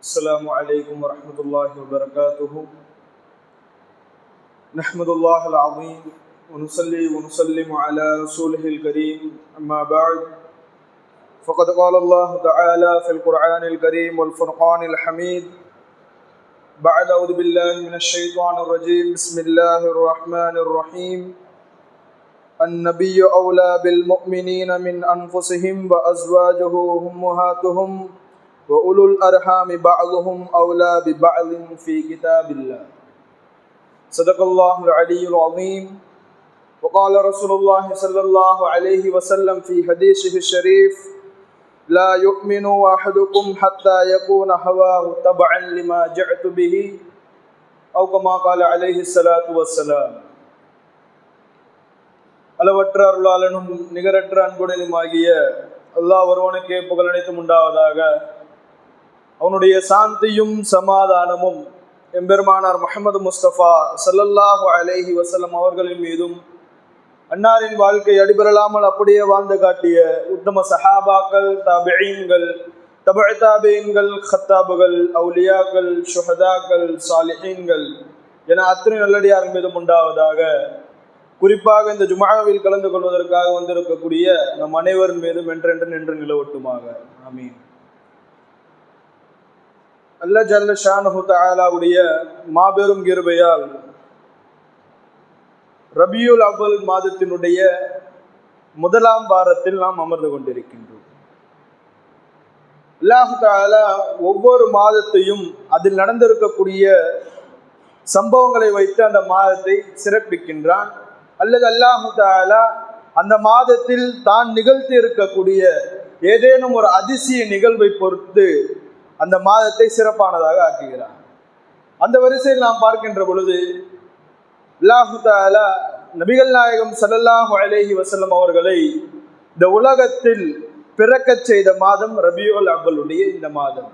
السلام عليكم ورحمة الله وبركاته. نحمد الله العظيم ونصلي ونسلم على رسوله الكريم. أما بعد فقد قال الله تعالى في القرآن الكريم والفرقان الحميد بعد أعوذ بالله من الشيطان الرجيم. بسم الله الرحمن الرحيم. النبي أولى بالمؤمنين من أنفسهم وأزواجه أمهاتهم وأولو الأرحام بعضهم أولى ببعض في كتاب الله صدق الله العلي العظيم وقال رسول الله صلى الله عليه وسلم في حديثه الشريف لا يؤمن أحدكم حتى يكون هواه تبعا لما جئت به أو كما قال عليه الصلاة والسلام அளவற்ற அருளாளனும் நிகரற்ற அன்புடனுமாகிய அல்லாஹ் ஒருவனுக்கே புகழனைத்தும் உண்டாவதாக அவனுடைய சாந்தியும் சமாதானமும் எம்பெருமானார் முகமது முஸ்தபா சல்லல்லாஹு அலேஹி வசல்லம் அவர்களின் மீதும் அன்னாரின் வாழ்க்கை அடிபெறலாமல் அப்படியே வாழ்ந்து காட்டிய உத்தம சஹாபாக்கள் தாபியீன்கள் தபழ் தாபியன்கள் ஹத்தாபுகள் அவுலியாக்கள் ஷுஹதாக்கள் சாலிஹீன்கள் என அத்தனை நல்லடியார் மீதும் உண்டாவதாக குறிப்பாக இந்த ஜுமாவில் கலந்து கொள்வதற்காக வந்திருக்கக்கூடிய நம் அனைவரின் மீதும் என்றென்று நின்று நிலவட்டுமாக. ஆமீன். அல்ல ஜல்ல ஷானஹு தாலாவுடைய மாபெரும் கிருபையால் ரபியுல் அவ்வல் மாதத்தினுடைய முதலாம் வாரத்தில் நாம் அமர்ந்து கொண்டிருக்கின்றோம். அல்லாஹு தாலா ஒவ்வொரு மாதத்தையும் அதில் நடந்திருக்கக்கூடிய சம்பவங்களை வைத்து அந்த மாதத்தை சிறப்பிக்கின்றான். அல்லது அல்லாஹு தாலா அந்த மாதத்தில் தான் நிகழ்த்தி இருக்கக்கூடிய ஏதேனும் ஒரு அதிசய நிகழ்வை பொறுத்து அந்த மாதத்தை சிறப்பானதாக ஆக்குகிறார். அந்த வரிசையில் நாம் பார்க்கின்ற பொழுது அல்லாஹு தாலா நபிகள் நாயகம் சல்லல்லாஹு அலேஹி வசல்லம் அவர்களை இந்த உலகத்தில் பிறக்கச் செய்த மாதம் ரபியுல் அவ்வளுடைய இந்த மாதம்.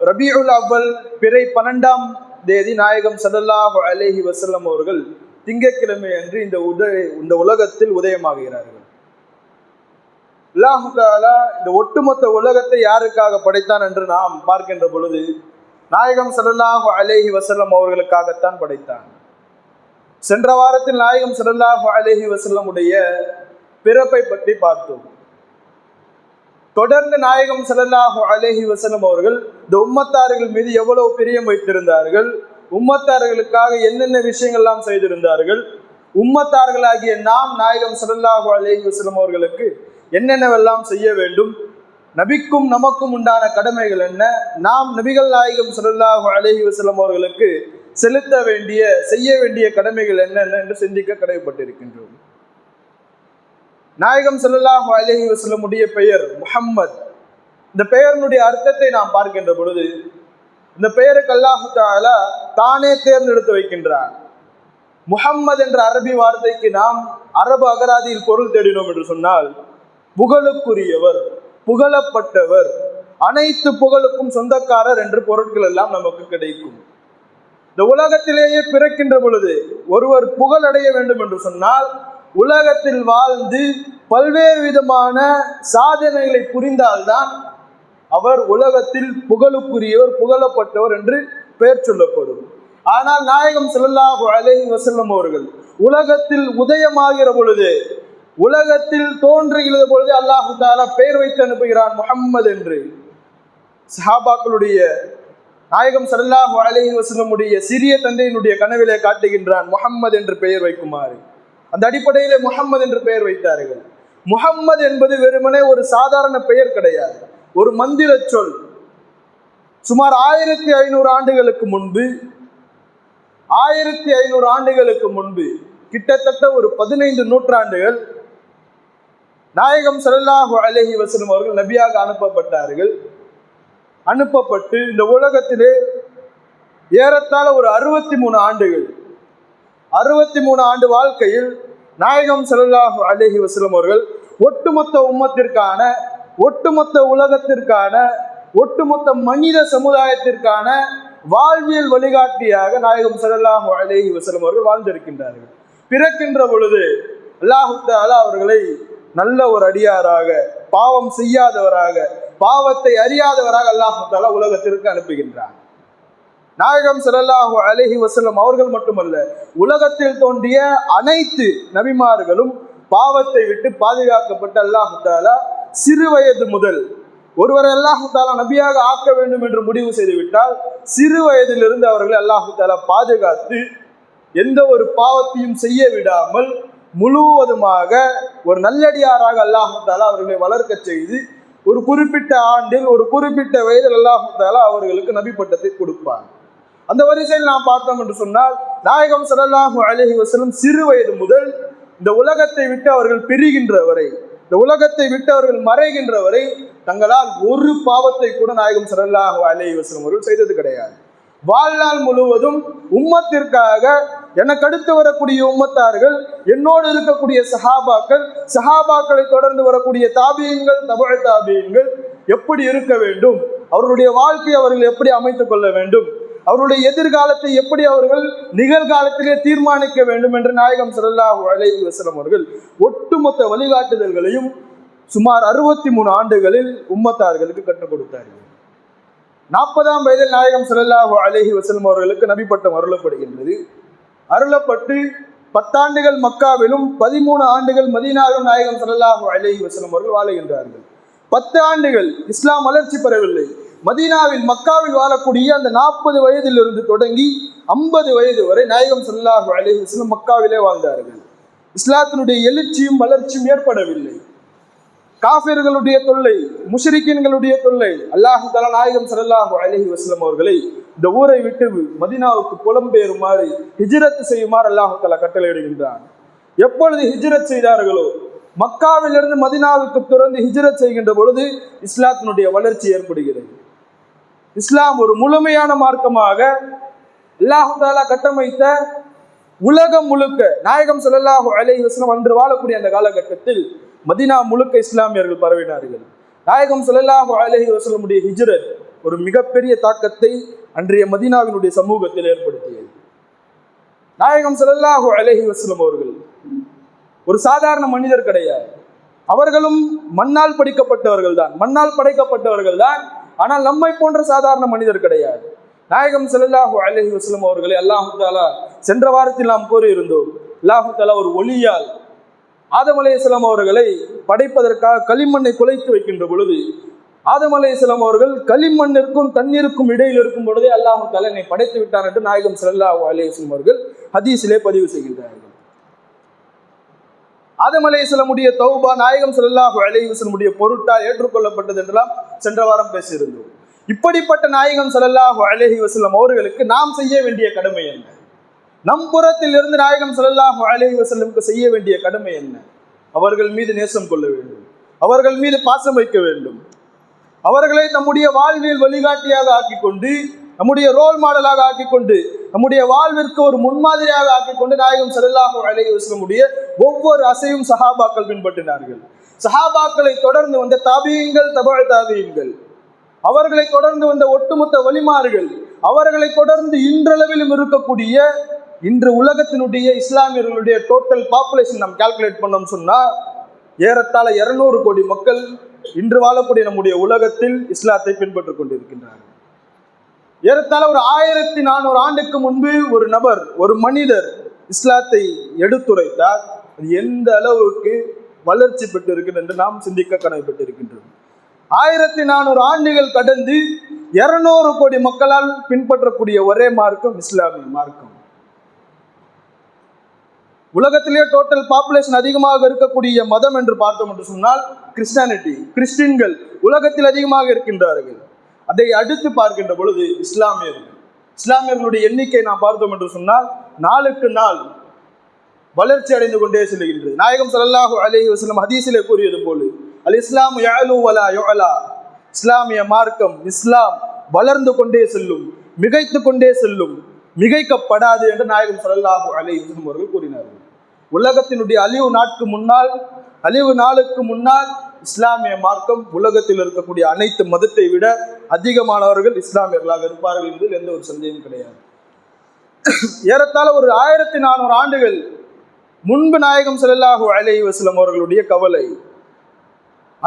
ரபியுல் அவ்வல் பிறை பன்னெண்டாம் தேதி நாயகம் சல்லல்லாஹு அலேஹி வசல்லம் அவர்கள் திங்கட்கிழமை அன்று இந்த உத இந்த உலகத்தில் உதயமாகிறார்கள். அல்லாஹு தாலா இந்த ஒட்டுமொத்த உலகத்தை யாருக்காக படைத்தான் என்று நாம் பார்க்கின்ற பொழுது நாயகம் சல்லாஹு அலேஹி வசல்லம் அவர்களுக்காகத்தான் படைத்தான். சென்ற வாரத்தில் நாயகம் சல்லாஹு அலேஹி வசல்லமுடைய பிறப்பை பற்றி பார்த்தோம். தொடர்ந்து நாயகம் சல்லாஹு அலேஹி வசலம் அவர்கள் இந்த உம்மத்தார்கள் மீது எவ்வளவு பிரியம் வைத்திருந்தார்கள் உம்மத்தார்களுக்காக என்னென்ன விஷயங்கள்லாம் செய்திருந்தார்கள் உம்மத்தார்களாகிய நாம் நாயகம் சல்லாஹு அலேஹி வசலம் அவர்களுக்கு என்னென்னவெல்லாம் செய்ய வேண்டும்? நபிக்கும் நமக்கும் உண்டான கடமைகள் என்ன? நாம் நபிகள் நாயகம் சுல்லாஹு அலஹி வசலம் அவர்களுக்கு செலுத்த வேண்டிய செய்ய வேண்டிய கடமைகள் என்னென்ன என்று சிந்திக்க கடமைப்பட்டிருக்கின்றோம் நாயகம் செல்லல்லாஹு அலஹி வசலமுடைய பெயர் முஹம்மத். இந்த பெயரினுடைய அர்த்தத்தை நாம் பார்க்கின்ற பொழுது இந்த பெயருக்கு அல்லாஹு தாலா தானே தேர்ந்தெடுத்து வைக்கின்றார் முஹம்மது என்ற அரபி வார்த்தைக்கு நாம் அரபு அகராதியில் பொருள் தேடினோம் என்று சொன்னால் புகழுக்குரியவர் புகழப்பட்டவர். அனைத்து புகழுக்கும் சொந்தக்காரர் என்று பொருட்கள் எல்லாம் நமக்கு கிடைக்கும். இந்த உலகத்திலேயே பிறக்கின்ற பொழுது ஒருவர் புகழ் அடைய வேண்டும் என்று சொன்னால் உலகத்தில் வாழ்ந்து பல்வேறு விதமான சாதனைகளை புரிந்தால்தான் அவர் உலகத்தில் புகழுக்குரியவர் புகழப்பட்டவர் என்று பெயர் சொல்லப்படும். ஆனால் நாயகம் செல்லல்லாஹு அலேஹி வசல்லம் அவர்கள் உலகத்தில் உதயமாகிற பொழுது உலகத்தில் தோன்றுகிறது பொழுது அல்லாஹு தாலா பெயர் வைத்து அனுப்புகிறான் முகம்மது என்று. சஹாபாக்களுடைய நாயகம் சல்லாஹு அலேஹி வசல்லமுடைய சிறிய தந்தையினுடைய கனவிலே காட்டுகின்றான் முகம்மது என்று பெயர் வைக்குமாறு. அந்த அடிப்படையிலே முகம்மது என்று பெயர் வைத்தார்கள். முகம்மது என்பது வெறுமனே ஒரு சாதாரண பெயர் கிடையாது. ஒரு மந்திர சொல். சுமார் ஆயிரத்தி ஐநூறு ஆண்டுகளுக்கு முன்பு ஆயிரத்தி ஐநூறு ஆண்டுகளுக்கு முன்பு கிட்டத்தட்ட ஒரு பதினைந்து நூற்றாண்டுகள் நாயகம் சல்லாஹு அலஹி வசலம் அவர்கள் நபியாக அனுப்பப்பட்டார்கள். அனுப்பப்பட்டு இந்த உலகத்திலே ஏறத்தாழ ஒரு அறுபத்தி மூணு ஆண்டுகள். அறுபத்தி மூணு ஆண்டு வாழ்க்கையில் நாயகம் சல்லாஹு அலஹி வசலம் அவர்கள் ஒட்டுமொத்த உம்மத்திற்கான ஒட்டுமொத்த உலகத்திற்கான ஒட்டுமொத்த மனித சமுதாயத்திற்கான வாழ்வியல் வழிகாட்டியாக நாயகம் சல்லாஹு அலேஹி வசலம் அவர்கள் வாழ்ந்திருக்கின்றார்கள். பிறக்கின்ற பொழுது அல்லாஹு தாலா அவர்களை நல்ல ஒரு அடியாராக பாவம் செய்யாதவராக பாவத்தை அறியாதவராக அல்லாஹ் உலகத்திற்கு அனுப்புகின்றார் நாயகம் ஸல்லல்லாஹு அலஹி வசலம் அவர்கள் மட்டுமல்ல உலகத்தில் தோன்றிய அனைத்து நபிமார்களும் பாவத்தை விட்டு பாதுகாக்கப்பட்ட அல்லாஹு தாலா சிறு வயது முதல் ஒருவரை அல்லாஹு தாலா நபியாக ஆக்க வேண்டும் என்று முடிவு செய்துவிட்டால் சிறு வயதிலிருந்து அவர்களை அல்லாஹு தாலா பாதுகாத்து எந்த ஒரு பாவத்தையும் செய்ய விடாமல் முழுவதுமாக ஒரு நல்லடியாராக அல்லாஹத்தாலா அவர்களை வளர்க்கச் செய்து ஒரு குறிப்பிட்ட ஆண்டில் ஒரு குறிப்பிட்ட வயதில் அல்லாஹு தாலா அவர்களுக்கு நபி பட்டத்தை கொடுப்பார். அந்த வரிசையில் நாம் பார்த்தோம் என்று சொன்னால் நாயகம் ஸல்லல்லாஹு அலஹி வசலம் சிறு வயது முதல் இந்த உலகத்தை விட்டு அவர்கள் பிரிகின்ற வரை இந்த உலகத்தை விட்டு அவர்கள் மறைகின்ற வரை தங்களால் ஒரு பாவத்தை கூட நாயகம் ஸல்லல்லாஹு அலஹி வசலம் அவர்கள் செய்தது கிடையாது. வாழ்நாள் முழுவதும் உம்மத்திற்காக எனக்கு அடுத்து வரக்கூடிய உம்மத்தார்கள் என்னோடு இருக்கக்கூடிய சஹாபாக்கள் சஹாபாக்களை தொடர்ந்து வரக்கூடிய தாபியங்கள் தமிழ் தாபியங்கள் எப்படி இருக்க வேண்டும்? அவர்களுடைய வாழ்க்கையை அவர்கள் எப்படி அமைத்துக் கொள்ள வேண்டும்? அவருடைய எதிர்காலத்தை எப்படி அவர்கள் நிகழ்காலத்திலே தீர்மானிக்க வேண்டும் என்று நாயகம் ஸல்லல்லாஹு அலைஹி வசலம் அவர்கள் ஒட்டுமொத்த வழிகாட்டுதல்களையும் சுமார் அறுபத்தி மூணு ஆண்டுகளில் உம்மத்தார்களுக்கு கற்றுக் கொடுத்தார்கள். நாற்பதாம் வயதில் நாயகம் செல்லல்லாஹு அலஹி வஸல்லம் அவர்களுக்கு நபிப்பட்டம் அருளப்படுகின்றது. அருளப்பட்டு பத்தாண்டுகள் மக்காவிலும் பதிமூணு ஆண்டுகள் மதீனாவிலும் நாயகம் செல்லல்லாஹு அலஹி வசலம் அவர்கள் வாழுகின்றார்கள். பத்து ஆண்டுகள் இஸ்லாம் வளர்ச்சி பெறவில்லை. மதீனாவில் மக்காவில் வாழக்கூடிய அந்த நாற்பது வயதிலிருந்து தொடங்கி ஐம்பது வயது வரை நாயகம் செல்லாஹு அலஹி வசலம் மக்காவிலே வாழ்ந்தார்கள். இஸ்லாத்தினுடைய எழுச்சியும் வளர்ச்சியும் ஏற்படவில்லை. காஃபிர்களுடைய தொல்லை முஷரிக்கின்களுடைய தொல்லை அல்லாஹு தலா நாயகம் ஸல்லல்லாஹு அலைஹி வஸ்லம் அவர்களை இந்த ஊரை விட்டு மதீனாவுக்கு புலம்பெயருமாறு ஹிஜ்ரத் செய்யுமாறு அல்லாஹு தலா கட்டளையிடுகின்றான். எப்பொழுது ஹிஜ்ரத் செய்தார்களோ மக்காவிலிருந்து மதீனாவுக்கு துறந்து ஹிஜ்ரத் செய்கின்ற பொழுது இஸ்லாத்தினுடைய வளர்ச்சி ஏற்படுகிறது. இஸ்லாம் ஒரு முழுமையான மார்க்கமாக அல்லாஹு தாலா கட்டமைத்த உலகம் முழுக்க நாயகம் ஸல்லல்லாஹு அலை வஸல்லம் அன்று வாழக்கூடிய அந்த காலகட்டத்தில் மதீனா முழுக்க இஸ்லாமியர்கள் பரவினார்கள். நாயகம் ஸல்லல்லாஹு அலஹி வசலமுடைய ஹிஜ்ரத் ஒரு மிகப்பெரிய தாக்கத்தை அன்றைய மதீனாவினுடைய சமூகத்தில் ஏற்படுத்தியது. நாயகம் செல்லல்லாஹு அலஹி வசலம் அவர்கள் ஒரு சாதாரண மனிதர் கிடையாது. அவர்களும் மண்ணால் படிக்கப்பட்டவர்கள் தான். மண்ணால் படைக்கப்பட்டவர்கள் தான். ஆனால் நம்மை போன்ற சாதாரண மனிதர் கிடையாது. நாயகம் செல்லல்லாஹு அலஹி வசலம் அவர்களை அல்லாஹு தாலா சென்ற வாரத்தில் நாம் கூறியிருந்தோம். அல்லாஹு தாலா ஒரு ஒளியால் ஆதம் அலைஹிஸ்ஸலாம் அவர்களை படைப்பதற்காக களிமண்ணை குலைத்து வைக்கின்ற பொழுது ஆதம் அலைஹிஸ்ஸலாம் அவர்கள் களிமண்ணிற்கும் தண்ணீருக்கும் இடையில் இருக்கும் பொழுதே அல்லாஹு தலைனை படைத்து விட்டார் என்று நாயகம் ஸல்லல்லாஹு அலைஹி அவர்கள் ஹதீஸிலே பதிவு செய்கின்றார்கள். ஆதம் அலைஹிஸ்ஸலாமுடைய தௌபா நாயகம் ஸல்லல்லாஹு அலைவசனுடைய பொருட்டால் ஏற்றுக்கொள்ளப்பட்டது என்றெல்லாம் சென்ற வாரம் பேசியிருந்தோம். இப்படிப்பட்ட நாயகம் ஸல்லல்லாஹு அலைஹி வசலம் அவர்களுக்கு நாம் செய்ய வேண்டிய கடமை என்ன? நம் புறத்தில் இருந்து நாயகம் செல்லாஹு அலைஹி வசல்லமுக்கு செய்ய வேண்டிய கடமை என்ன? அவர்கள் மீது நேசம் கொள்ள வேண்டும். அவர்கள் மீது பாசம் வைக்க வேண்டும். அவர்களை நம்முடைய வாழ்வில் வழிகாட்டியாக ஆக்கிக்கொண்டு நம்முடைய ரோல் மாடலாக ஆக்கிக்கொண்டு நம்முடைய வாழ்விற்கு ஒரு முன்மாதிரியாக ஆக்கிக்கொண்டு நாயகம் செல்லாஹு அலைஹி வஸல்லமுடைய ஒவ்வொரு அசையும் சஹாபாக்கள் பின்பற்றினார்கள். சஹாபாக்களை தொடர்ந்து வந்த தாபியங்கள் தபால் தாபியங்கள் அவர்களை தொடர்ந்து வந்த ஒட்டுமொத்த வழிமாறுகள் அவர்களை தொடர்ந்து இன்றளவிலும் இருக்கக்கூடிய இன்று உலகத்தினுடைய இஸ்லாமியர்களுடைய டோட்டல் பாப்புலேஷன் நாம் கால்குலேட் பண்ணோம் சொன்னால் ஏறத்தாழ இருநூறு கோடி மக்கள் இன்று வாழக்கூடிய நம்முடைய உலகத்தில் இஸ்லாத்தை பின்பற்றிக் கொண்டிருக்கின்றார்கள். ஏறத்தாழ ஒரு ஆயிரத்தி நானூறு ஆண்டுக்கு முன்பு ஒரு நபர் ஒரு மனிதர் இஸ்லாத்தை எடுத்துரைத்தார். அது எந்த அளவுக்கு வளர்ச்சி பெற்றிருக்கிறது என்று நாம் சிந்திக்க கடமைப்பட்டிருக்கின்றோம். ஆயிரத்தி நானூறு ஆண்டுகள் கடந்து இருநூறு கோடி மக்களால் பின்பற்றக்கூடிய ஒரே மார்க்கம் இஸ்லாமிய மார்க்கம். உலகத்திலேயே டோட்டல் பாப்புலேஷன் அதிகமாக இருக்கக்கூடிய மதம் என்று பார்த்தோம் என்று சொன்னால் கிறிஸ்டானிட்டி கிறிஸ்டின்கள் உலகத்தில் அதிகமாக இருக்கின்றார்கள். அதை அடுத்து பார்க்கின்ற பொழுது இஸ்லாமியர்கள். இஸ்லாமியர்களுடைய எண்ணிக்கை நாம் பார்த்தோம் என்று சொன்னால் நாளுக்கு நாள் வளர்ச்சி அடைந்து கொண்டே செல்கின்றது. நாயகம் சல்லாஹூ அலைஹி வஸல்லம் ஹதீஸிலே கூறியது போல அல் இஸ்லாம் யஅலு வலா இஸ்லாமிய மார்க்கம் இஸ்லாம் வளர்ந்து கொண்டே செல்லும் மிகைத்து கொண்டே செல்லும் மிகைக்கப்படாது என்று நாயகம் ஸல்லல்லாஹு அலைஹி அவர்கள் கூறினார்கள். உலகத்தினுடைய அழிவு நாட்கு முன்னால் அழிவு நாளுக்கு முன்னால் இஸ்லாமிய மார்க்கம் உலகத்தில் இருக்கக்கூடிய அனைத்து மதத்தை விட அதிகமானவர்கள் இஸ்லாமியர்களாக இருப்பார்கள் என்பதில் எந்த ஒரு சந்தேகம் கிடையாது. ஏறத்தாழ ஒரு ஆயிரத்தி நானூறு ஆண்டுகள் முன்பு நாயகம் செல்லாஹு அலை வஸ்லம் அவர்களுடைய கவலை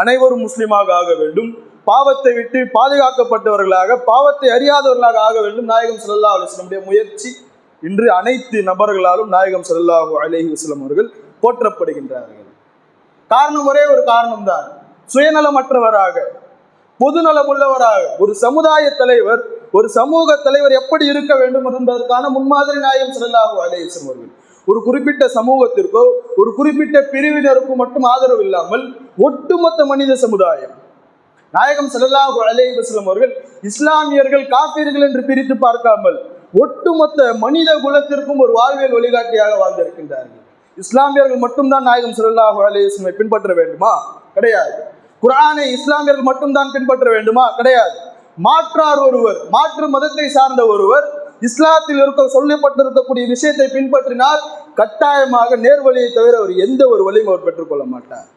அனைவரும் முஸ்லீமாக ஆக வேண்டும். பாவத்தை விட்டு பாதுகாக்கப்பட்டவர்களாக பாவத்தை அறியாதவர்களாக ஆக வேண்டும். நாயகம் சல்லா அலுவலமுடைய முயற்சி இன்று அனைத்து நபர்களாலும் நாயகம் சல்லாஹு அலஹி வஸ்லம் அவர்கள் போற்றப்படுகின்றார்கள். காரணம் ஒரே ஒரு காரணம்தான். சுயநலமற்றவராக பொதுநலம் உள்ளவராக ஒரு சமுதாய தலைவர் ஒரு சமூக தலைவர் எப்படி இருக்க வேண்டும் என்பதற்கான முன்மாதிரி நாயகம் ஸல்லல்லாஹு அலைஹி அவர்கள். ஒரு குறிப்பிட்ட சமூகத்திற்கோ ஒரு குறிப்பிட்ட பிரிவினருக்கோ மட்டும் ஆதரவு இல்லாமல் ஒட்டுமொத்த மனித சமுதாயம். நாயகம் ஸல்லல்லாஹு அலே வஸல்லம் அவர்கள் இஸ்லாமியர்கள் காப்பீர்கள் என்று பிரித்து பார்க்காமல் ஒட்டுமொத்த மனித குலத்திற்கும் ஒரு வாழ்வியல் வழிகாட்டியாக வாழ்ந்திருக்கின்றார்கள். இஸ்லாமியர்கள் மட்டும்தான் நாயகம் ஸல்லல்லாஹு அலைஹி பின்பற்ற வேண்டுமா? கிடையாது. குரானை இஸ்லாமியர்கள் மட்டும்தான் பின்பற்ற வேண்டுமா? கிடையாது. மாற்றார் ஒருவர் மாற்று மதத்தை சார்ந்த ஒருவர் இஸ்லாத்தில் இருக்க சொல்லப்பட்டிருக்கக்கூடிய விஷயத்தை பின்பற்றினால் கட்டாயமாக நேர்வழியை தவிர அவர் எந்த ஒரு வழியும் அவர் பெற்றுக்கொள்ள மாட்டார்.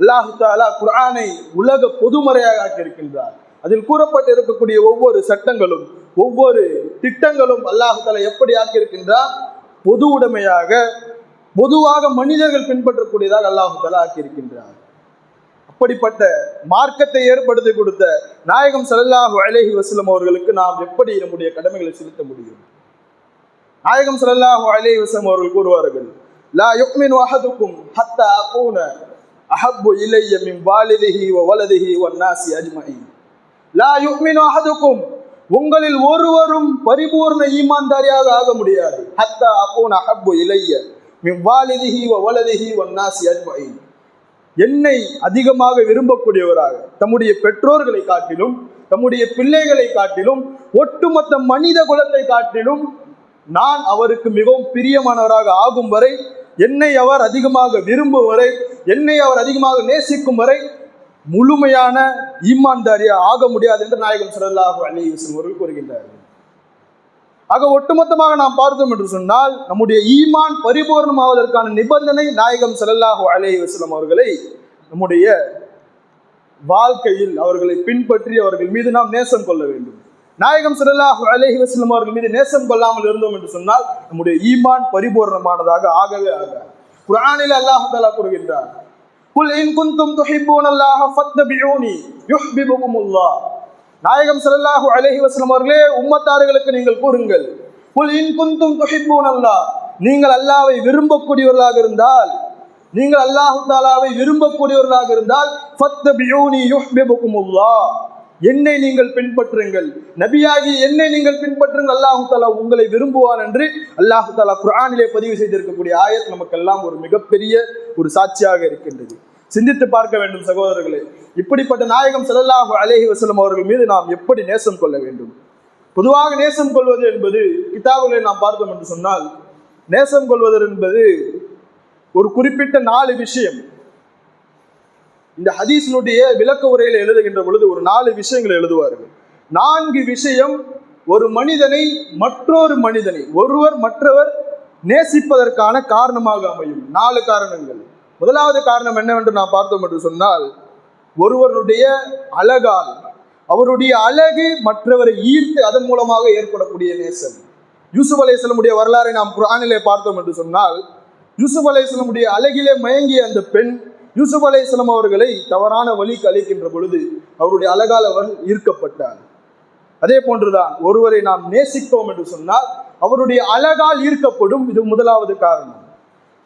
அல்லாஹு தாலா குரானை உலக பொதுமறையாக ஆக்கியிருக்கின்றார். அதில் கூறப்பட்டு இருக்கக்கூடிய ஒவ்வொரு சட்டங்களும் ஒவ்வொரு திட்டங்களும் அல்லாஹு தாலா எப்படி ஆக்கியிருக்கின்றார்? பொது உடைமையாக பொதுவாக மனிதர்கள் பின்பற்றக்கூடியதாக அல்லாஹு தாலா ஆக்கியிருக்கின்றார். அப்படிப்பட்ட மார்க்கத்தை ஏற்படுத்தி கொடுத்த நாயகம் சல்லாஹு அலைஹி வசலம் அவர்களுக்கு நாம் எப்படி நம்முடைய கடமைகளை செலுத்த முடியும்? நாயகம் சல்லாஹு அலேஹி வசலம் அவர்கள் கூறுவார்கள் லா யுக்மின் அஹதுக்கும் ஹத்தா அகூன அஹப்பு இலைய மின் வாலிதிஹி வ வலதிஹி வ நாசி அஜ்மஹி லா யுக்மின் அஹதுக்கும் உங்களில் ஒருவரும் பரிபூர்ண ஈமான்தாரியாக ஆக முடியாது. ஹத்தா அகூன அஹப்பு இலைய மின் வாலிதிஹி வ வலதிஹி வ நாசி அஜ்மஹி என்னை அதிகமாக விரும்பக்கூடியவராக தம்முடைய பெற்றோர்களை காட்டிலும் தம்முடைய பிள்ளைகளை காட்டிலும் ஒட்டுமொத்த மனித குலத்தை காட்டிலும் நான் அவருக்கு மிகவும் பிரியமானவராக ஆகும் வரை என்னை அவர் அதிகமாக விரும்பும் வரை என்னை அவர் அதிகமாக நேசிக்கும் வரை முழுமையான ஈமான்தாரியா ஆக முடியாது என்று நாயகன் ஸல்லல்லாஹு அலைஹி அவர்கள் கூறுகின்றார்கள். ஆக ஒட்டுமொத்தமாக நாம் பார்த்தோம் என்று சொன்னால் நம்முடைய ஈமான் பரிபூர்ணமாவதற்கான நிபந்தனை நாயகம் ஸல்லல்லாஹு அலே வஸல்லம் அவர்களை நம்முடைய வாழ்க்கையில் அவர்களை பின்பற்றி அவர்கள் மீது நாம் நேசம் கொள்ள வேண்டும். நாயகம் ஸல்லல்லாஹு அலைஹி வஸ்லம் அவர்கள் மீது நேசம் கொள்ளாமல் இருந்தோம் என்று சொன்னால் நம்முடைய ஈமான் பரிபூர்ணமானதாக ஆகவே ஆகாது. குரானில் அல்லாஹ் தஆலா கூறுகின்றார் குல் இன் குன்தும் துஹிப்பூனல்லாஹ ஃபத்தபிஊனி யுஹ்பிபுகுமுல்லாஹ். நாயகம் ஸல்லல்லாஹு அலைஹி வசலம் அவர்களே உம்மத்தார்களுக்கு நீங்கள் கூறுங்கள். புல் இன் குந்தும் துஷிப்பூன் அல்லா நீங்கள் அல்லாவை விரும்பக்கூடியவர்களாக இருந்தால் நீங்கள் அல்லாஹு தாலாவை விரும்பக்கூடியவர்களாக இருந்தால் ஃபத்தபியூனி யுஹ்பிபுகுமுல்லாஹ் என்னை நீங்கள் பின்பற்றுங்கள். நபியாகி என்னை நீங்கள் பின்பற்றுங்கள். அல்லாஹு தாலா உங்களை விரும்புவான் என்று அல்லாஹு தாலா குரானிலே பதிவு செய்திருக்கக்கூடிய ஆயத் நமக்கெல்லாம் ஒரு மிகப்பெரிய ஒரு சாட்சியாக இருக்கின்றது. சிந்தித்து பார்க்க வேண்டும் சகோதரர்களே. இப்படிப்பட்ட நாயகம் செல்லல்லாஹு அலேஹி வசலம் அவர்கள் மீது நாம் எப்படி நேசம் கொள்ள வேண்டும்? பொதுவாக நேசம் கொள்வது என்பது கிதாபுகளை நாம் பார்த்தோம் என்று சொன்னால் நேசம் கொள்வது என்பது ஒரு குறிப்பிட்ட நாலு விஷயம். இந்த ஹதீஸினுடைய விளக்க உரையில் எழுதுகின்ற பொழுது ஒரு நாலு விஷயங்களை எழுதுவார்கள். நான்கு விஷயம் ஒரு மனிதனை மற்றொரு மனிதனை ஒருவர் மற்றவர் நேசிப்பதற்கான காரணமாக அமையும். நாலு காரணங்கள். முதலாவது காரணம் என்னவென்று நாம் பார்த்தோம் என்று சொன்னால் ஒருவருடைய அழகால் அவருடைய அழகு மற்றவரை ஈர்த்து அதன் மூலமாக ஏற்படக்கூடிய நேசம். யூசுப் அலைஹிஸ்ஸலாமுடைய வரலாறை நாம் குரானிலே பார்த்தோம் என்று சொன்னால் யூசுப் அலைஹிஸ்ஸலாமுடைய அழகிலே மயங்கிய அந்த பெண் யூசுப் அலைஹிஸ்ஸலாம் அவர்களை தவறான வழிக்கு அழைக்கின்ற பொழுது அவருடைய அழகால் அவர் ஈர்க்கப்பட்டார். அதே போன்றுதான் ஒருவரை நாம் நேசித்தோம் என்று சொன்னால் அவருடைய அழகால் ஈர்க்கப்படும் இது முதலாவது காரணம்.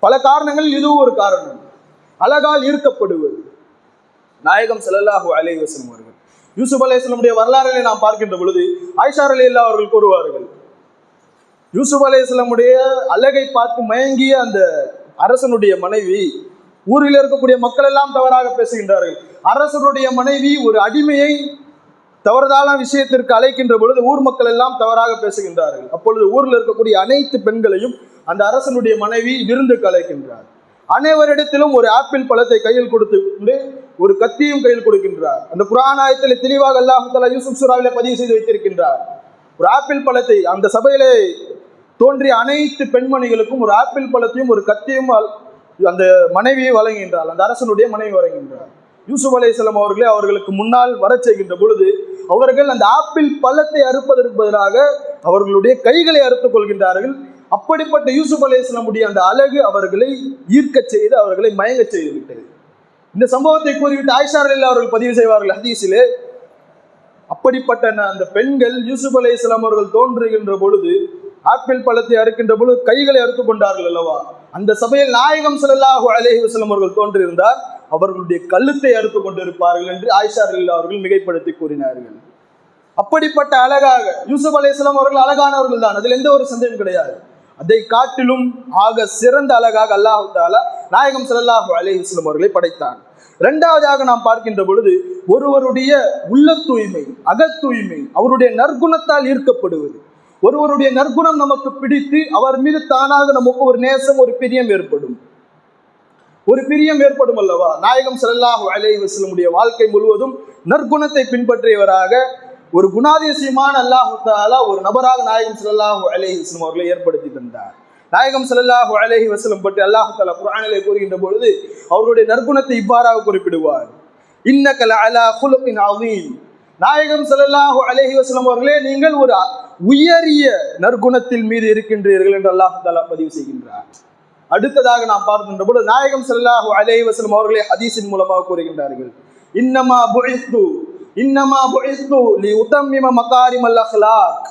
பல காரணங்கள் இதுவும் ஒரு காரணம். அழகால் ஈர்க்கப்படுவது. நாயகம் செல்லல்லாஹு அலைவசம் அவர்கள். யூசுப் அலையமுடைய வரலாறுகளை நாம் பார்க்கின்ற பொழுது ஆயிஷார் அலி இல்லா அவர்கள் கூறுவார்கள் யூசுப் அலையமுடைய அழகை பார்த்து மயங்கிய அந்த அரசனுடைய மனைவி ஊரில் இருக்கக்கூடிய மக்கள் எல்லாம் தவறாக பேசுகின்றார்கள். அரசனுடைய மனைவி ஒரு அடிமையை தவறுதான விஷயத்திற்கு அழைக்கின்ற பொழுது ஊர் மக்கள் எல்லாம் தவறாக பேசுகின்றார்கள். அப்பொழுது ஊரில் இருக்கக்கூடிய அனைத்து பெண்களையும் அந்த அரசனுடைய மனைவி விருந்துக்கு அழைக்கின்றார். அனைவரிடத்திலும் ஒரு ஆப்பிள் பழத்தை கையில் கொடுத்து கொண்டு ஒரு கத்தியும் கையில் கொடுக்கின்றார். அந்த புராணாயத்தில் தெளிவாக அல்லாஹால தலா யூசுப் சுராவிலே பதிவு செய்து வைத்திருக்கின்றார். ஒரு ஆப்பிள் பழத்தை அந்த சபையிலே தோன்றிய அனைத்து பெண்மணிகளுக்கும் ஒரு ஆப்பிள் பழத்தையும் ஒரு கத்தியும் அந்த மனைவியை வழங்குகின்றார். அந்த அரசனுடைய மனைவி வழங்குகின்றார். யூசுப் அலையம் அவர்களே அவர்களுக்கு முன்னால் வரச் செய்கின்ற பொழுது அவர்கள் அந்த ஆப்பிள் பழத்தை அறுப்பதற்கு பதிலாக அவர்களுடைய கைகளை அறுத்துக் கொள்கின்றார்கள். அப்படிப்பட்ட யூசுப் அலையாமுடைய அந்த அழகு அவர்களை ஈர்க்கச் செய்து அவர்களை மயங்கச் செய்து விட்டது இந்த சம்பவத்தை கூறிவிட்டு ஆயிஷா ரலியல்லாஹு அவர்கள் பதிவு செய்வார்கள் ஹதீஸிலே அப்படிப்பட்ட ந- அந்த பெண்கள் யூசுப் அலை அவர்கள் தோன்றுகின்ற பொழுது ஆப்பிள் பழத்தை அறுக்கின்ற பொழுது கைகளை அறுத்து கொண்டார்கள் அல்லவா? அந்த சபையில் நாயகம் ஸல்லல்லாஹு அலைஹி வஸல்லம் அவர்கள் தோன்றியிருந்தார். அவர்களுடைய கழுத்தை அறுத்து கொண்டிருப்பார்கள் என்று ஆயிஷா அல்லா அவர்கள் மிகைப்படுத்தி கூறினார்கள். அப்படிப்பட்ட அழகாக யூசுப் அலைஹிஸ்ஸலாம் அவர்கள் அழகானவர்கள் தான். அதில் எந்த ஒரு சந்தேகம் கிடையாது. அதை காட்டிலும் ஆக சிறந்த அழகாக அல்லாஹு தாலா நாயகம் சல்லாஹு அலைஹி அவர்களை படைத்தான். இரண்டாவதாக நாம் பார்க்கின்ற பொழுது ஒருவருடைய உள்ள தூய்மை அகத் தூய்மை அவருடைய நற்குணத்தால் ஈர்க்கப்படுவது. ஒருவருடைய நற்குணம் நமக்கு பிடித்து அவர் மீது தானாக நமக்கு ஒரு நேசம் ஒரு பிரியம் ஏற்படும். ஒரு பிரியம் ஏற்படும் அல்லவா? நாயகம் ஸல்லல்லாஹு அலைஹி வஸ்லமுடைய வாழ்க்கை முழுவதும் நற்குணத்தை பின்பற்றியவராக ஒரு குணாதிசயமான அல்லாஹு தாலா ஒரு நபராக நாயகம் சல்லாஹூ அலஹி வசலம் அவர்களை ஏற்படுத்தி தந்தார். நாயகம் சல்லாஹூ அலைஹி வசலம் பற்றி அல்லாஹு தாலா குர்ஆனிலே கூறுகின்ற பொழுது அவருடைய நற்குணத்தை இவ்வாறாக குறிப்பிடுவார். இன்னக்கல அலா குலுகின் அதீம் நாயகம் சல்லாஹூ அலைஹி வசலம் அவர்களே நீங்கள் ஒரு உயரிய நற்குணத்தில் மீது இருக்கின்றீர்கள் என்று அல்லாஹ் தாலா பதிவு செய்கின்றார். அடுத்ததாக நாம் பார்க்கின்ற பொழுது நாயகம் சல்லாஹூ அலஹி வசலம் அவர்களே ஹதீஸின் மூலமாக கூறுகின்றார்கள். இன்னமா புஇஸ்து இன்னமா புஇஸ்து லி உத்தம்மிம மகாரிமல் அஹ்லாக்.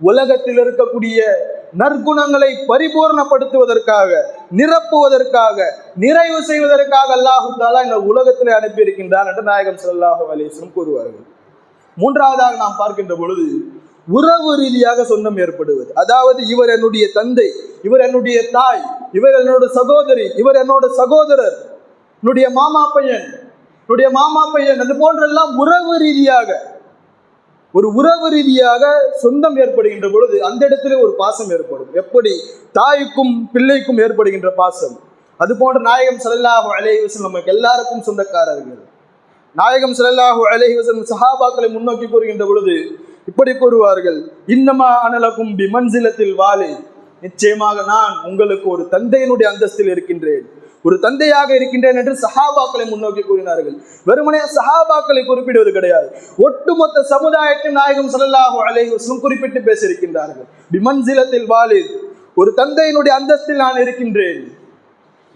உலகத்தில் இருக்கக்கூடிய நற்குணங்களை பரிபூர்ணப்படுத்துவதற்காக நிரப்புவதற்காக நிறைவு செய்வதற்காக அல்லாஹு தாலா இந்த உலகத்தில் அனுப்பியிருக்கின்றார் என்று நாயகம் ஸல்லல்லாஹு அலைஹி கூறுவார்கள். மூன்றாவதாக நாம் பார்க்கின்ற பொழுது உறவு ரீதியாக சொந்தம் ஏற்படுவது. அதாவது இவர் என்னுடைய தந்தை இவர் என்னுடைய தாய் இவர் என்னோட சகோதரி இவர் என்னோட சகோதரர் என்னுடைய மாமா பையன் என்னுடைய மாமா பையன் அது போன்றெல்லாம் உறவு ரீதியாக ஒரு உறவு ரீதியாக சொந்தம் ஏற்படுகின்ற பொழுது அந்த இடத்துல ஒரு பாசம் ஏற்படும். எப்படி? தாய்க்கும் பிள்ளைக்கும் ஏற்படுகின்ற பாசம். அது போன்ற நாயகம் ஸல்லல்லாஹு அலைஹி நமக்கு எல்லாருக்கும் சொந்தக்காரர்கள். நாயகம் ஸல்லல்லாஹு அலைஹி சஹாபாக்களை முன்னோக்கி கூறுகின்ற பொழுது இப்படி கூறுவார்கள் இன்னமா அனலகும் பிமன்சிலத்தில் வாலி. நிச்சயமாக நான் உங்களுக்கு ஒரு தந்தையினுடைய அந்தஸ்தில் இருக்கின்றேன். ஒரு தந்தையாக இருக்கின்றேன் என்று சஹாபாக்களை முன்னோக்கி கூறினார்கள். வெறுமனே சஹாபாக்களை குறிப்பிடுவது கிடையாது. ஒட்டுமொத்த சமுதாயத்தின் நாயகம் சல்லாஹு அலைஹி குறிப்பிட்டு பேசியிருக்கின்றார்கள். விமன்சிலத்தில் வாலித் ஒரு தந்தையினுடைய அந்தஸ்தில் நான் இருக்கின்றேன்.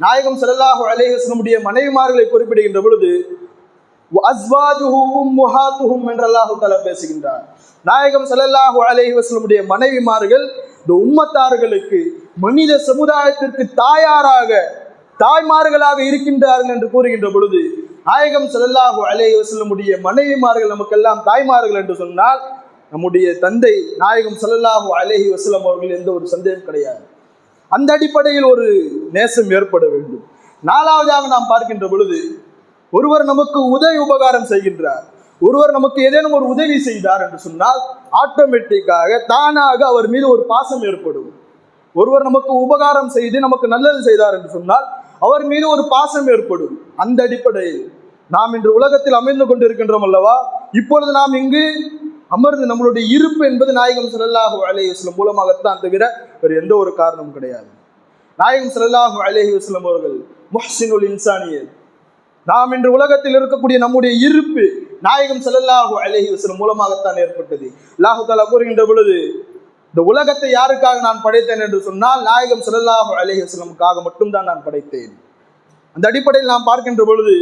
நாயகம் சல்லாஹு அலேஹஸ்லமுடைய மனைவிமார்களை குறிப்பிடுகின்ற பொழுது அஸ்வாஜுஹு உம்முஹாத்துஹும் என்று அல்லாஹு தலா பேசுகின்றார். நாயகம் சல்லாஹு அலைஹி மனைவிமார்கள் இந்த உம்மத்தார்களுக்கு மனித சமுதாயத்திற்கு தாயாராக தாய்மார்களாக இருக்கின்றார்கள் என்று கூறுகின்ற பொழுது நாயகம் ஸல்லல்லாஹு அலைய செல்லமுடைய மனைவிமார்கள் நமக்கெல்லாம் தாய்மார்கள் என்று சொன்னால் நம்முடைய தந்தை நாயகம் ஸல்லல்லாஹு அலேஹி வசலம் அவர்கள் எந்த ஒரு சந்தேகம் கிடையாது. அந்த அடிப்படையில் ஒரு நேசம் ஏற்பட வேண்டும். நாலாவதாக நாம் பார்க்கின்ற பொழுது ஒருவர் நமக்கு உதவி உபகாரம் செய்கின்றார். ஒருவர் நமக்கு ஏதேனும் ஒரு உதவி செய்தார் என்று சொன்னால் ஆட்டோமேட்டிக்காக தானாக அவர் மீது ஒரு பாசம் ஏற்படும். ஒருவர் நமக்கு உபகாரம் செய்து நமக்கு நல்லது செய்தார் என்று சொன்னால் அவர் மீது ஒரு பாசம் ஏற்படும். அந்த அடிப்படையில் நாம் இன்று உலகத்தில் அமைந்து கொண்டிருக்கின்றோம் அல்லவா? இப்பொழுது நாம் இங்கு அமர்ந்து நம்மளுடைய இருப்பு என்பது நாயகம் ஸல்லல்லாஹு அலைஹி மூலமாகத்தான் தவிர வேறு எந்த ஒரு காரணமும் கிடையாது. நாயகம் ஸல்லல்லாஹு அலைஹி அவர்கள் முஹ்சினுல் இன்சானியர். நாம் இன்று உலகத்தில் இருக்கக்கூடிய நம்முடைய இருப்பு நாயகம் ஸல்லல்லாஹு அலைஹி மூலமாகத்தான் ஏற்பட்டது. லாஹு தாலா கூறுகின்ற பொழுது இந்த உலகத்தை யாருக்காக நான் படைத்தேன் என்று சொன்னால் நாயகம் ஸல்லல்லாஹு அலைஹி மட்டும்தான் நான் படைத்தேன். அந்த அடிப்படையில் நாம் பார்க்கின்ற பொழுது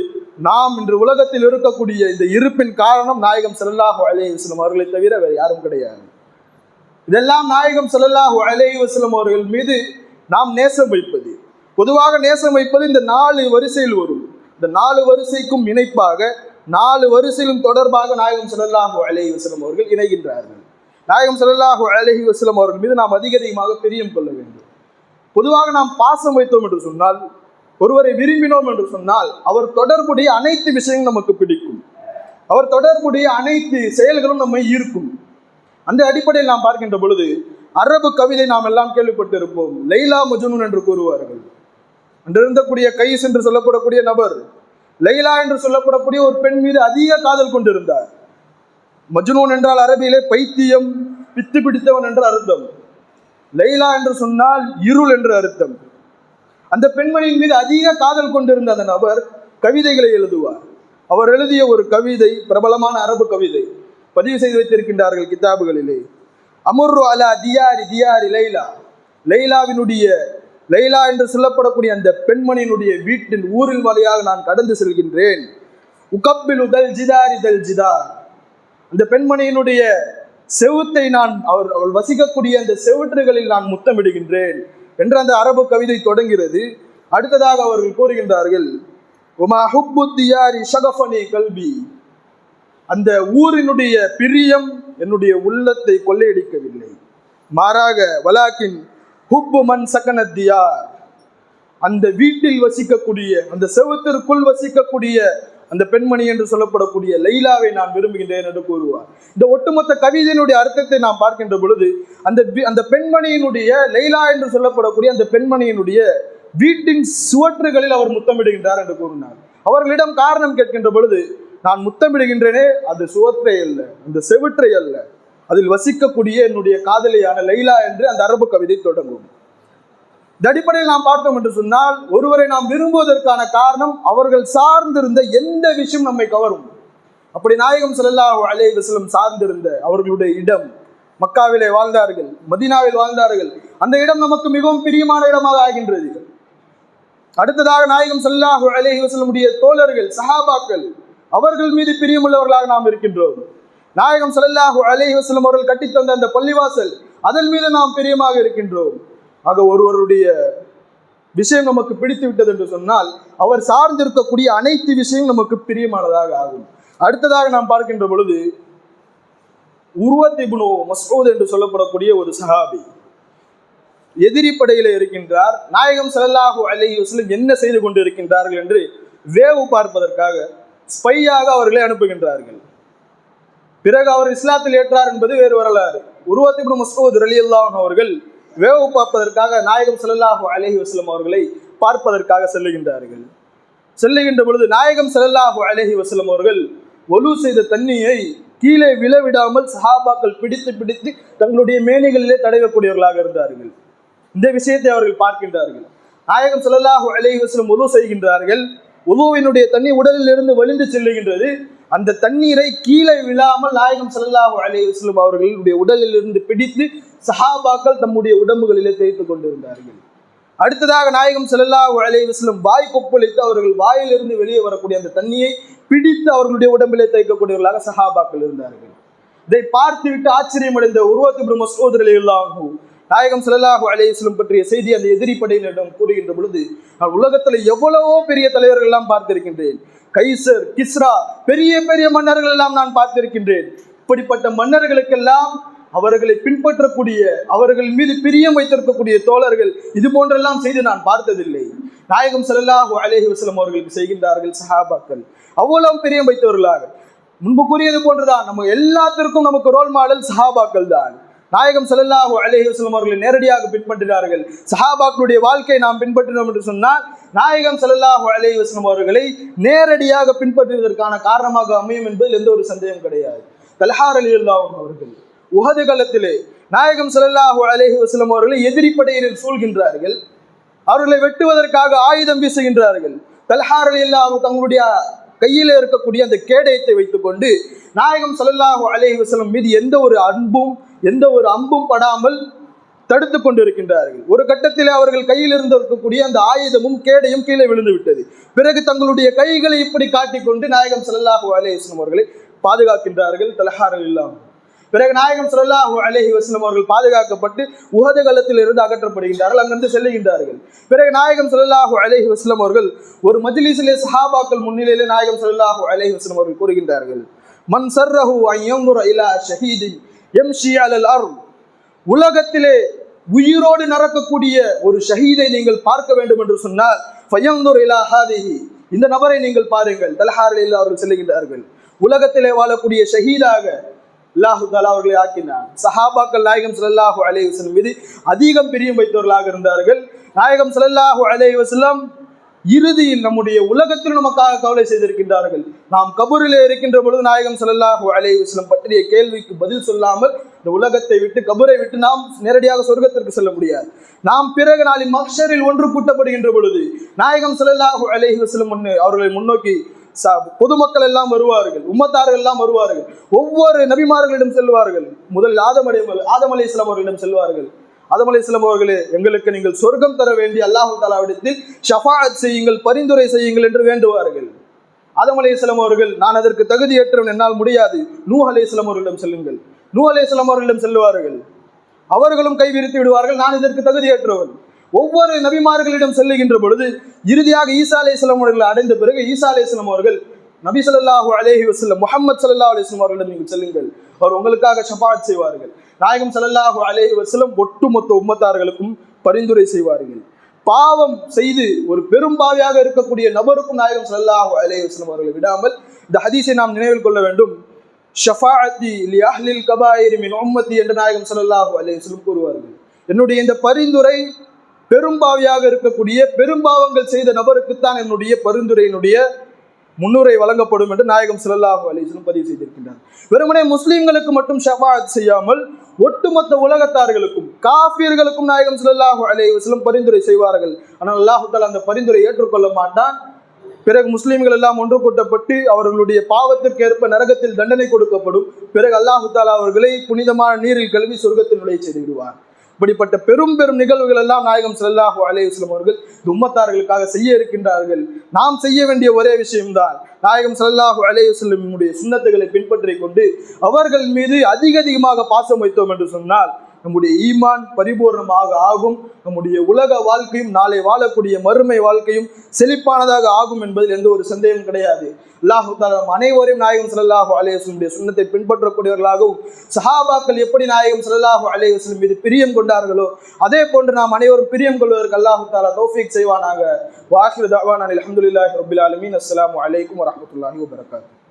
நாம் இன்று உலகத்தில் இருக்கக்கூடிய இந்த இருப்பின் காரணம் நாயகம் ஸல்லல்லாஹு அலைஹி அவர்களை தவிர வேறு யாரும் கிடையாது. இதெல்லாம் நாயகம் ஸல்லல்லாஹு அலைஹி அவர்கள் மீது நாம் நேசம் வைப்பது. பொதுவாக நேசம் வைப்பது இந்த நாலு வரிசையில் வரும். இந்த நாலு வரிசைக்கும் இணைப்பாக நாலு வரிசையிலும் தொடர்பாக நாயகம் ஸல்லல்லாஹு அலைஹி அவர்கள் இணைகின்றார்கள். நாயகம் ஸல்லல்லாஹு அலைஹி வஸல்லம் அவர்கள் மீது நாம் அதிக அதிகமாக பிரியம் கொள்ள வேண்டும். பொதுவாக நாம் பாசம் வைத்தோம் என்று சொன்னால் ஒருவரை விரும்பினோம் என்று சொன்னால் அவர் தொடர்புடைய அனைத்து விஷயங்களும் நமக்கு பிடிக்கும். அவர் தொடர்புடைய அனைத்து செயல்களும் நம்மை ஈர்க்கும். அந்த அடிப்படையில் நாம் பார்க்கின்ற பொழுது அரபு கவிதை நாம் எல்லாம் கேள்விப்பட்டிருப்போம். லைலா மஜ்னூன் என்று கூறுவார்கள். அன்றிருந்தக்கூடிய கைஸ் என்று சொல்லப்படக்கூடிய நபர் லைலா என்று சொல்லப்படக்கூடிய ஒரு பெண் மீது அதிக காதல் கொண்டிருந்தார். மஜ்னூன் என்றால் அரபியிலே பைத்தியம் பித்து பிடித்தவன் என்று அர்த்தம். லைலா என்று சொன்னால் இருள் என்று அர்த்தம். அந்த பெண்மணியின் மீது அதிக காதல் கொண்டிருந்த அந்த நபர் கவிதைகளை எழுதுவார். அவர் எழுதிய ஒரு கவிதை பிரபலமான அரபு கவிதை பதிவு செய்து வைத்திருக்கின்றார்கள் கிதாபுகளிலே. அமுர்ரு அலா தியாரி தியாரி லைலா. லைலாவினுடைய லைலா என்று சொல்லப்படக்கூடிய அந்த பெண்மணியினுடைய வீட்டின் ஊரில் வழியாக நான் கடந்து செல்கின்றேன். உகப்பில் உதல் ஜிதாரி தல் ஜிதார். அந்த பெண்மணியினுடைய செவுத்தை நான் அவர் அவள் வசிக்கக்கூடிய அந்த செவுற்றுகளில் நான் முத்தமிடுகின்றேன் என்ற அந்த அரபு கவிதை தொடங்கிறது. அடுத்ததாக அவர்கள் கூறுகின்றார்கள் உமா ஹுப்பு தியாரி ஷகஃபனி கல்வி அந்த ஊரினுடைய பிரியம் என்னுடைய உள்ளத்தை கொள்ளையடிக்கவில்லை. மாறாக வலாக்கின் ஹுப்பு மண் சக்கனத்தியார் அந்த வீட்டில் வசிக்கக்கூடிய அந்த செவத்திற்குள் வசிக்கக்கூடிய அந்த பெண்மணி என்று சொல்லப்படக்கூடிய லைலாவை நான் விரும்புகின்றேன் என்று கூறுவார். இந்த ஒட்டுமொத்த கவிதையினுடைய அர்த்தத்தை நாம் பார்க்கின்ற பொழுது அந்த அந்த பெண்மணியினுடைய லைலா என்று சொல்லப்படக்கூடிய அந்த பெண்மணியினுடைய வீட்டின் சுவற்றுகளில் அவர் முத்தமிடுகின்றார் என்று கூறினார். அவர்களிடம் காரணம் கேட்கின்ற பொழுது நான் முத்தமிடுகின்றேனே அது சுவற்றை அல்ல அந்த செவிற்றை அல்ல. அதில் வசிக்கக்கூடிய என்னுடைய காதலியான லைலா என்று அந்த அரபு கவிதை தொடங்கும். இந்த அடிப்படையில் நாம் பார்த்தோம் என்று சொன்னால் ஒருவரை நாம் விரும்புவதற்கான காரணம் அவர்கள் சார்ந்திருந்த எந்த விஷயம் நம்மை கவரும். அப்படி நாயகம் ஸல்லல்லாஹு அலே விசலம் சார்ந்திருந்த அவர்களுடைய இடம் மக்காவிலே வாழ்ந்தார்கள் மதீனாவில் வாழ்ந்தார்கள். அந்த இடம் நமக்கு மிகவும் பிரியமான இடமாக ஆகின்றது. அடுத்ததாக நாயகம் ஸல்லல்லாஹு அலைஹி உடைய தோழர்கள் சஹாபாக்கள் அவர்கள் மீது பிரியமுள்ளவர்களாக நாம் இருக்கின்றோம். நாயகம் ஸல்லல்லாஹு அலைஹி வசலம் அவர்கள் கட்டித்தந்த அந்த பள்ளிவாசல் அதன் மீது நாம் பிரியமாக இருக்கின்றோம். ஆக ஒருவருடைய விஷயம் நமக்கு பிடித்து விட்டது என்று சொன்னால் அவர் சார்ந்திருக்கக்கூடிய அனைத்து விஷயம் நமக்கு பிரியமானதாக ஆகும். அடுத்ததாக நாம் பார்க்கின்ற பொழுது உருவத் இப்னு மஸ்ஊத் என்று சொல்லப்படக்கூடிய ஒரு சஹாபி எதிரி படையில இருக்கின்றார். நாயகம் ஸல்லல்லாஹு அலைஹி வசலம் என்ன செய்து கொண்டு இருக்கின்றார்கள் என்று வேவு பார்ப்பதற்காக ஸ்பையாக அவர்களை அனுப்புகின்றார்கள். பிறகு அவர் இஸ்லாத்தில் ஏற்றார் என்பது வேறு வரலாறு. உருவத் மஸ்கோத் ரலி ரலியல்லாஹு அவர்கள் வேவு பார்ப்பதற்காக நாயகம் செல்லல்லாஹு அலஹி வசலம் அவர்களை பார்ப்பதற்காக செல்லுகின்றார்கள். செல்லுகின்ற பொழுது நாயகம் செல்லல்லாஹு அலஹி வசலம் அவர்கள் ஒலு செய்த தண்ணியை கீழே விழவிடாமல் சஹாபாக்கள் பிடித்து பிடித்து தங்களுடைய மேனிகளிலே தடவக்கூடியவர்களாக இருந்தார்கள். இந்த விஷயத்தை அவர்கள் பார்க்கின்றார்கள். நாயகம் செல்லல்லாஹு அலஹி வசலம் ஒலு செய்கின்றார்கள். உலுவினுடைய தண்ணி உடலில் இருந்து வலிந்து செல்லுகின்றது. அந்த தண்ணீரை கீழே விழாமல் நாயகம் ஸல்லல்லாஹு அலைஹி வஸல்லம் அவர்களுடைய உடலிலிருந்து பிடித்து சஹாபாக்கள் தம்முடைய உடம்புகளிலே தேய்த்து கொண்டிருந்தார்கள். அடுத்ததாக நாயகம் ஸல்லல்லாஹு அலைஹி வஸல்லம் வாய் கொப்பளித்து அவர்கள் வாயிலிருந்து வெளியே வரக்கூடிய அந்த தண்ணியை பிடித்து அவர்களுடைய உடம்பிலே தைக்கக்கூடியவர்களாக சஹாபாக்கள் இருந்தார்கள். இதை பார்த்துவிட்டு ஆச்சரியமடைந்த உருவத்து மசோதரில் மஸ்ஊத் நாயகம் ஸல்லல்லாஹு அலையம் பற்றிய செய்தி அந்த எதிரி படையினரிடம் கூறுகின்ற பொழுது நான் உலகத்தில் எவ்வளவோ பெரிய தலைவர்கள் எல்லாம் பார்த்திருக்கின்றேன். கைசர் கிஸ்ரா பெரிய பெரிய மன்னர்கள் எல்லாம் நான் பார்த்திருக்கின்றேன். இப்படிப்பட்ட மன்னர்களுக்கெல்லாம் அவர்களை பின்பற்றக்கூடிய அவர்கள் மீது பிரியம் வைத்திருக்கக்கூடிய தோழர்கள் இது போன்றெல்லாம் செய்து நான் பார்த்ததில்லை. நாயகம் ஸல்லல்லாஹு அலேஹி வஸல்லம் அவர்களுக்கு செய்கின்றார்கள் சஹாபாக்கள். அவ்வளவு பிரியம் வைத்தவர்களாக. முன்பு கூறியது போன்றுதான் நம்ம எல்லாத்திற்கும் நமக்கு ரோல் மாடல் சஹாபாக்கள் தான். நாயகம் செல்லல்லாஹு அலஹி வஸல்லம் அவர்களை நேரடியாக பின்பற்றினார்கள். சஹாபாக்களுடைய வாழ்க்கையை நாம் பின்பற்றினோம் என்று சொன்னால் நாயகம் செல்லல்லாஹு அலஹி வஸல்லம் அவர்களை நேரடியாக பின்பற்றுவதற்கான காரணமாக அமையும் என்பதில் எந்த ஒரு சந்தேகம் கிடையாது. தல்ஹார் அலி அவர்கள் உகது காலத்திலே நாயகம் செல்லல்லாஹு அலஹி வஸல்லம் அவர்களை எதிரிப்படையினர் சூழ்கின்றார்கள். அவர்களை வெட்டுவதற்காக ஆயுதம் வீசுகின்றார்கள். தல்ஹார் அலி தங்களுடைய கையில் இருக்கக்கூடிய அந்த கேடயத்தை வைத்துக்கொண்டு நாயகம் ஸல்லல்லாஹு அலேஹி வசலம் மீது எந்த ஒரு அன்பும் எந்த ஒரு அம்பும் படாமல் தடுத்து கொண்டிருக்கின்றார்கள். ஒரு கட்டத்தில் அவர்கள் கையில் இருந்து இருக்கக்கூடிய அந்த ஆயுதமும் கேடையும் கீழே விழுந்து விட்டது. பிறகு தங்களுடைய கைகளை இப்படி காட்டிக்கொண்டு நாயகம் ஸல்லல்லாஹு அலைஹி அவர்களை பாதுகாக்கின்றார்கள். தலஹாரல் இல்லாமல் பிறகு நாயகம் ஸல்லல்லாஹு அலைஹி வஸல்லம் அவர்கள் பாதுகாக்கப்பட்டு உஹது இருந்து அகற்றப்படுகின்றார்கள். அங்கிருந்து செல்லுகின்றார்கள். பிறகு நாயகம் ஸல்லல்லாஹு அலைஹி வஸ்லம் அவர்கள் ஒரு மஜ்லிஸிலே சஹாபாக்கள் முன்னிலையிலே நாயகம் ஸல்லல்லாஹு அலேஹி வஸ்லம் அவர்கள் கூறுகின்றார்கள். மன் சர்ரஹு ஐயம்புர இலா ஷஹீதி எம் ஷியாலல் அர் உலகத்திலே உயிரோடு நடக்கக்கூடிய ஒரு ஷஹீதை நீங்கள் பார்க்க வேண்டும் என்று சொன்னால் ஃபயன்துர் இலா ஹாதிஹி. இந்த நபரை நீங்கள் பாருங்கள். தல்ஹாரில் அவர்கள் செல்லுகின்றார்கள். உலகத்திலே வாழக்கூடிய ஷஹீதாக அல்லாஹு தாலா அவர்களை ஆக்கினார் சஹாபாக்கள் நாயகம் சல்லாஹு அலே வசலம் மீது அதிகம் பிரியம் வைத்தவர்களாக இருந்தார்கள். நாயகம் சல்லாஹு அலே வசலம் இறுதியில் நம்முடைய உலகத்தில் நமக்காக கவலை செய்திருக்கின்றார்கள். நாம் கபூரிலே இருக்கின்ற பொழுது நாயகம் ஸல்லல்லாஹு அலே வஸல்லம் பற்றிய கேள்விக்கு பதில் சொல்லாமல் இந்த உலகத்தை விட்டு கபூரை விட்டு நாம் நேரடியாக சொர்க்கத்திற்கு செல்ல முடியாது. நாம் பிறகு நாளில் மக்ஷரில் ஒன்று கூட்டப்படுகின்ற பொழுது நாயகம் ஸல்லல்லாஹு அலேஹி வஸல்லம் முன்னு அவர்களை முன்னோக்கி பொதுமக்கள் எல்லாம் வருவார்கள் உம்மத்தார்கள் எல்லாம் வருவார்கள். ஒவ்வொரு நபிமார்களிடம் செல்வார்கள். முதல் ஆதமலை ஆதமலை இஸ்லாம் அவர்களிடம் செல்வார்கள். அதமலை இஸ்லாம் அவர்களே எங்களுக்கு நீங்கள் சொர்க்கம் தர வேண்டிய அல்லாஹு தாலாவிடத்தில் ஷஃபாத் செய்யுங்கள் பரிந்துரை செய்யுங்கள் என்று வேண்டுவார்கள். ஆதம் இஸ்லாம் அவர்கள் நான் அதற்கு தகுதியற்றவன் என்னால் முடியாது. நூ அலைஹிஸ்ஸலாம் அவர்களிடம் செல்லுங்கள். நூ அலைஹிஸ்ஸலாம் அவர்களிடம் செல்வார்கள். அவர்களும் கைவிரித்து விடுவார்கள் நான் இதற்கு தகுதியேற்றவன். ஒவ்வொரு நபிமார்களிடம் செல்லுகின்ற பொழுது இறுதியாக ஈசா அலேஸ்லாம் அவர்களை அடைந்த பிறகு ஈசா அலேஸ்லாம் அவர்கள் நபி ஸல்லல்லாஹு அலைஹி வசல்லம் முகமது சல்லா அலிஸ்லாம் அவர்களிடம் நீங்கள் செல்லுங்கள். அவர் உங்களுக்காக ஷஃபாஅத் செய்வார்கள். நாயகம் ஸல்லல்லாஹு அலேஹி வசலம் ஒட்டுமொத்த உம்மத்தார்களுக்கும் பரிந்துரை செய்வார்கள். பாவம் செய்து ஒரு பெரும் பாவியாக இருக்கக்கூடிய நபருக்கும் நாயகம் ஸல்லல்லாஹு அலேஹி வஸ்லம் அவர்களை விடாமல் இந்த ஹதீஸை நாம் நினைவில் கொள்ள வேண்டும். ஷஃபாஅத்தி லி அஹ்லில் கபாயிரி மின் உம்மத்தி என்று நாயகம் ஸல்லல்லாஹு அலேஹி வஸ்லம் கூறுவார்கள். என்னுடைய இந்த பரிந்துரை பெரும்பாவியாக இருக்கக்கூடிய பெரும்பாவங்கள் செய்த நபருக்குத்தான் என்னுடைய பரிந்துரையினுடைய முன்னுரை வழங்கப்படும் என்று நாயகம் சிலல்லாஹு அலைஹி பதிவு செய்திருக்கின்றார். வெறுமனே முஸ்லீம்களுக்கு மட்டும் ஷபாத் செய்யாமல் ஒட்டுமொத்த உலகத்தார்களுக்கும் காஃபியர்களுக்கும் நாயகம் சிலல்லாஹு அலைஹி பரிந்துரை செய்வார்கள். ஆனால் அல்லாஹுத்தால் அந்த பரிந்துரை ஏற்றுக்கொள்ள மாட்டான். பிறகு முஸ்லீம்கள் எல்லாம் ஒன்று கூட்டப்பட்டு அவர்களுடைய பாவத்திற்கு ஏற்ப நரகத்தில் தண்டனை கொடுக்கப்படும். பிறகு அல்லாஹு தாலா அவர்களை புனிதமான நீரில் கழுவி சொர்க்கத்தில் நுழைய செய்து விடுவார். இப்படிப்பட்ட பெரும் பெரும் நிகழ்வுகள் எல்லாம் நாயகம் செல்லாஹு அலேஸ்லம் அவர்கள் உம்மத்தார்களுக்காக செய்ய இருக்கின்றார்கள். நாம் செய்ய வேண்டிய ஒரே விஷயம்தான் நாயகம் ஸல்லல்லாஹு அலேஸ்லமுடைய வஸல்லமுடைய பின்பற்றி கொண்டு அவர்கள் மீது அதிக அதிகமாக பாசம் வைத்தோம் என்று சொன்னால் நம்முடைய ஈமான் பரிபூர்ணமாக ஆகும். நம்முடைய உலக வாழ்க்கையும் நாளை வாழக்கூடிய மறுமை வாழ்க்கையும் செழிப்பானதாக ஆகும் என்பதில் எந்த ஒரு சந்தேகம் கிடையாது. அல்லாஹு தாலா அனைவரையும் நாயகம் ஸல்லல்லாஹு அலையவசனுடைய சுண்ணத்தை பின்பற்றக்கூடியவர்களாகவும் சஹாபாக்கள் எப்படி நாயகம் ஸல்லல்லாஹு அலையவசன் மீது பிரியம் கொண்டார்களோ அதே போன்று நாம் அனைவரும் பிரியம் கொள்வதற்கு அல்லாஹு தாலா தௌஃபிக் செய்வானாக. தவான் அலி அஹமதுல்லாஹி ரபுல் அலமின் அஸ்லாம் வலைக்கம் வரமத்துல்லாஹி வபரகாத்துஹு